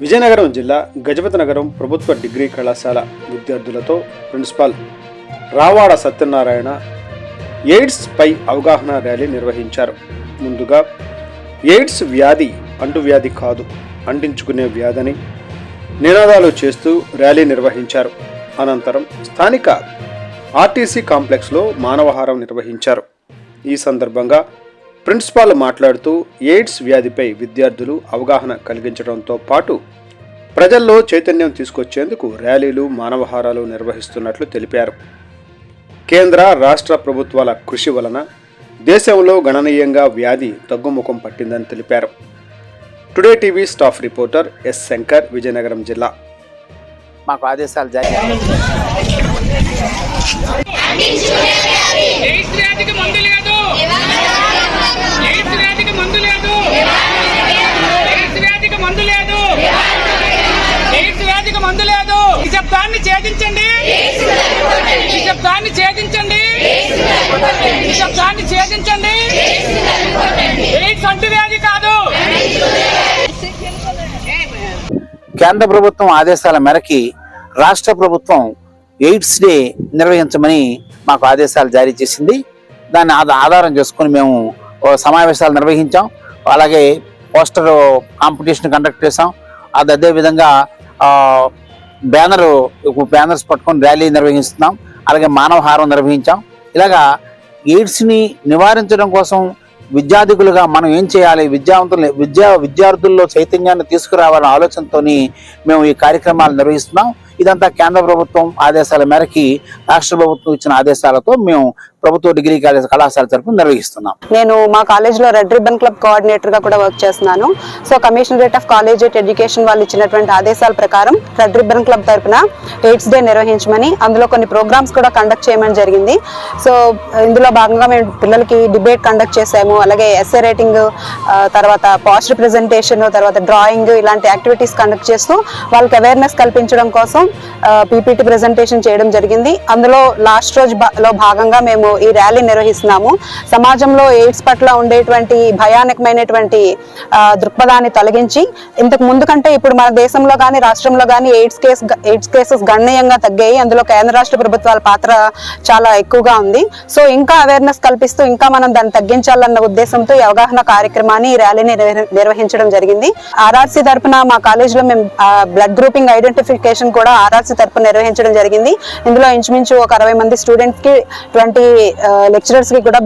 విజయనగరం జిల్లా గజపతి నగరం ప్రభుత్వ డిగ్రీ కళాశాల విద్యార్థులతో ప్రిన్సిపాల్ రావాడ సత్యనారాయణ ఎయిడ్స్ పై అవగాహన ర్యాలీ నిర్వహించారు. ముందుగా ఎయిడ్స్ వ్యాధి అంటువ్యాధి కాదు అంటించుకునే వ్యాధిని నినాదాలు చేస్తూ ర్యాలీ నిర్వహించారు. అనంతరం స్థానిక ఆర్టీసీ కాంప్లెక్స్లో మానవహారం నిర్వహించారు. ఈ సందర్భంగా ప్రిన్సిపాల్ మాట్లాడుతూ ఎయిడ్స్ వ్యాధిపై విద్యార్థులు అవగాహన కలిగించడంతో పాటు ప్రజల్లో చైతన్యం తీసుకొచ్చేందుకు ర్యాలీలు మానవహారాలు నిర్వహిస్తున్నట్లు తెలిపారు. కేంద్ర రాష్ట్ర ప్రభుత్వాల కృషి వలన దేశంలో గణనీయంగా వ్యాధి తగ్గుముఖం పట్టిందని తెలిపారు. Today TV staff reporter S Shankar Vizianagaram జిల్లా. మాకు ఆదేశాలు జారీ ఎయిడ్స్ వ్యాధికి మందు లేదు ఎయిడ్స్ వ్యాధికి మందు లేదు ఎయిడ్స్ వ్యాధికి మందు లేదు ఎయిడ్స్ వ్యాధికి మందు లేదు ఈ శబ్దాన్ని ఛేదించండి. ఈ శబ్దాన్ని ఛేదించండి. ఈ శబ్దాన్ని ఛేదించండి. ఎయిడ్స్ కాదు. కేంద్ర ప్రభుత్వం ఆదేశాల మేరకి రాష్ట్ర ప్రభుత్వం ఎయిడ్స్ డే నిర్వహించమని మాకు ఆదేశాలు జారీ చేసింది. దాన్ని ఆధారం చేసుకొని మేము సమావేశాలు నిర్వహించాం. అలాగే పోస్టర్ కాంపిటీషన్ కండక్ట్ చేసాం అది అదే విధంగా బ్యానర్ బ్యానర్స్ పట్టుకొని ర్యాలీ నిర్వహిస్తున్నాం. అలాగే మానవహారం నిర్వహించాం. ఇలాగా ఎయిడ్స్ని నివారించడం కోసం విద్యార్థికులుగా మనం ఏం చేయాలి? విద్యావంతులు విద్యా విద్యార్థుల్లో చైతన్యాన్ని తీసుకురావాలనే ఆలోచనతోని మేము ఈ కార్యక్రమాలు నిర్వహిస్తున్నాం. ఇదంతా కేంద్ర ప్రభుత్వం ఆదేశాల మేరకి రాష్ట్ర ప్రభుత్వం ఇచ్చిన ఆదేశాలతో మేము ప్రభుత్వ డిగ్రీ కాలేజ్ కళాశాల తరఫున నిర్వహిస్తున్నాం. నేను మా కాలేజ్లో రెడ్ రిబన్ క్లబ్ కోఆర్డినేటర్గా కూడా వర్క్ చేస్తున్నాను. So commissionerate of college education వాళ్ళు ఇచ్చినటువంటి ఆదేశాల ప్రకారం రెడ్ రిబన్ క్లబ్ తరపున ఎయిడ్స్ డే నిర్వహించమని అందులో కొన్ని ప్రోగ్రామ్స్ కూడా కండక్ట్ చేయమని జరిగింది. సో ఇందులో భాగంగా మేము పిల్లలకి డిబేట్ కండక్ట్ చేసాము అలాగే ఎస్ఏ రైటింగ్ తర్వాత పాస్టర్ ప్రెజెంటేషన్ తర్వాత డ్రాయింగ్ ఇలాంటి యాక్టివిటీస్ కండక్ట్ చేస్తూ వాళ్ళకి అవేర్నెస్ కల్పించడం కోసం పీపీటీ ప్రెజెంటేషన్ చేయడం జరిగింది. అందులో లాస్ట్ రోజు భా- లో భాగంగా మేము ఈ ర్యాలీ నిర్వహిస్తున్నాము. సమాజంలో ఎయిడ్స్ పట్ల ఉండేటువంటి భయానకమైనటువంటి దృక్పథాన్ని తొలగించి ఇంతకు ముందు కంటే ఇప్పుడు మన దేశంలో కానీ రాష్ట్రంలో కానీ ఎయిడ్స్ కేస్ ఎయిడ్స్ కేసెస్ గణనీయంగా తగ్గాయి. అందులో కేంద్ర రాష్ట్ర ప్రభుత్వాల పాత్ర చాలా ఎక్కువగా ఉంది. సో ఇంకా అవేర్నెస్ కల్పిస్తూ ఇంకా మనం దాన్ని తగ్గించాలన్న ఉద్దేశంతో ఈ అవగాహన కార్యక్రమాన్ని ఈ ర్యాలీని నిర్వహించడం జరిగింది. ఆర్ఆర్సీ తరఫున మా కాలేజీలో మేము బ్లడ్ గ్రూపింగ్ ఐడెంటిఫికేషన్ కూడా ఆర్ఆర్సీ తరఫున నిర్వహించడం జరిగింది. ఇందులో ఇంచుమించు ఒక అరవై మంది స్టూడెంట్స్కి ట్వంటీ లెక్చరర్స్ కి కూడా